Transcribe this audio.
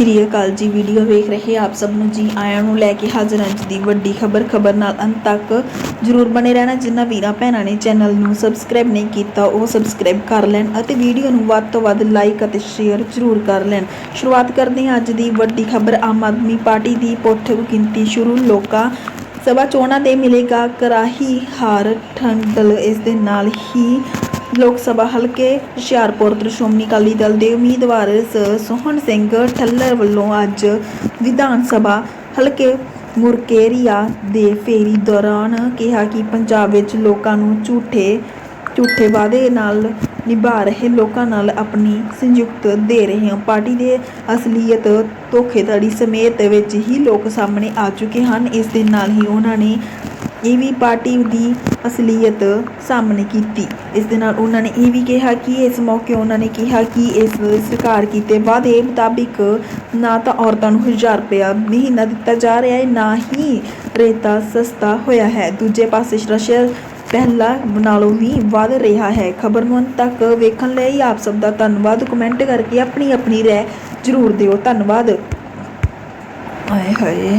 ਸ਼੍ਰੀ ਅਕਾਲ ਜੀ ਵੀਡੀਓ ਵੇਖ ਰਹੇ ਆਪ ਸਭ ਨੂੰ ਜੀ ਆਇਆਂ ਨੂੰ ਲੈ ਕੇ ਹਾਜ਼ਰ ਹਾਂ ਅੱਜ ਦੀ ਵੱਡੀ ਖਬਰ ਖਬਰ ਨਾਲ ਅੰਤ ਤੱਕ ਜਰੂਰ ਬਣੇ ਰਹਿਣਾ, ਜਿਨ੍ਹਾਂ ਵੀਰਾਂ ਭੈਣਾਂ ਨੇ ਚੈਨਲ ਨੂੰ ਸਬਸਕ੍ਰਾਈਬ ਨਹੀਂ ਕੀਤਾ, ਉਹ ਸਬਸਕ੍ਰਾਈਬ ਕਰ ਲੈਣ ਅਤੇ ਵੀਡੀਓ ਨੂੰ ਵੱਧ ਤੋਂ ਵੱਧ ਲਾਈਕ ਅਤੇ ਸ਼ੇਅਰ ਜਰੂਰ ਕਰ ਲੈਣ। ਸ਼ੁਰੂਆਤ ਕਰਦੇ ਹਾਂ ਅੱਜ ਦੀ ਵੱਡੀ ਖਬਰ, ਆਮ ਆਦਮੀ ਪਾਰਟੀ ਦੀ ਪੁੱਠ ਗਿਣਤੀ ਸ਼ੁਰੂ, ਲੋਕਾਂ ਸਭਾ ਚੋਣਾਂ ਦੇ ਮਿਲੇਗਾ ਕਰਾਹੀ ਹਾਰ ਠੰਡਲ ਇਸ ਦੇ ਨਾਲ ਹੀ ਲੋਕ ਸਭਾ ਹਲਕੇ ਹੁਸ਼ਿਆਰਪੁਰ ਤੋਂ ਸ਼੍ਰੋਮਣੀ ਅਕਾਲੀ ਦਲ ਦੇ ਉਮੀਦਵਾਰ ਸ ਸੋਹਣ ਸਿੰਘ ਠੱਲਰ ਵੱਲੋਂ ਅੱਜ ਵਿਧਾਨ ਸਭਾ ਹਲਕੇ ਮੁਰਕੇਰੀਆ ਦੇ ਫੇਰੀ ਦੌਰਾਨ ਕਿਹਾ ਕਿ ਪੰਜਾਬ ਵਿੱਚ ਲੋਕਾਂ ਨੂੰ ਝੂਠੇ ਝੂਠੇ ਵਾਅਦੇ ਨਾਲ ਨਿਭਾ ਰਹੇ ਲੋਕਾਂ ਨਾਲ ਆਪਣੀ ਸੰਯੁਕਤ ਦੇ ਰਹੇ ਹਾਂ। ਪਾਰਟੀ ਦੇ ਅਸਲੀਅਤ ਧੋਖੇਧੜੀ ਸਮੇਤ ਵਿੱਚ ਹੀ ਲੋਕ ਸਾਹਮਣੇ ਆ ਚੁੱਕੇ ਹਨ। ਇਸ ਦੇ ਨਾਲ ਹੀ ਉਹਨਾਂ ਨੇ ਇਹ ਵੀ ਪਾਰਟੀ ਦੀ ਅਸਲੀਅਤ ਸਾਹਮਣੇ ਕੀਤੀ। ਇਸ ਦੇ ਨਾਲ ਉਹਨਾਂ ਨੇ ਇਹ ਵੀ ਕਿਹਾ ਕਿ ਇਸ ਮੌਕੇ ਉਹਨਾਂ ਨੇ ਕਿਹਾ ਕਿ ਇਸ ਸਰਕਾਰ ਕੀਤੇ ਵਾਅਦੇ ਮੁਤਾਬਿਕ ਨਾ ਤਾਂ ਔਰਤਾਂ ਨੂੰ 1000 ਰੁਪਇਆ ਮਹੀਨਾ ਦਿੱਤਾ ਜਾ ਰਿਹਾ ਹੈ, ਨਾ ਹੀ ਰੇਤਾ ਸਸਤਾ ਹੋਇਆ ਹੈ। ਦੂਜੇ ਪਾਸੇ ਰਸ਼ੀਆ ਪਹਿਲਾਂ ਨਾਲੋਂ ਵੀ ਵੱਧ ਰਿਹਾ ਹੈ। ਖਬਰ ਨੂੰ ਤੱਕ ਵੇਖਣ ਲਈ ਆਪ ਸਭ ਦਾ ਧੰਨਵਾਦ। ਕਮੈਂਟ ਕਰਕੇ ਆਪਣੀ ਆਪਣੀ ਰਾਏ ਜ਼ਰੂਰ ਦਿਓ। ਧੰਨਵਾਦ। ਆਏ ਹਾਏ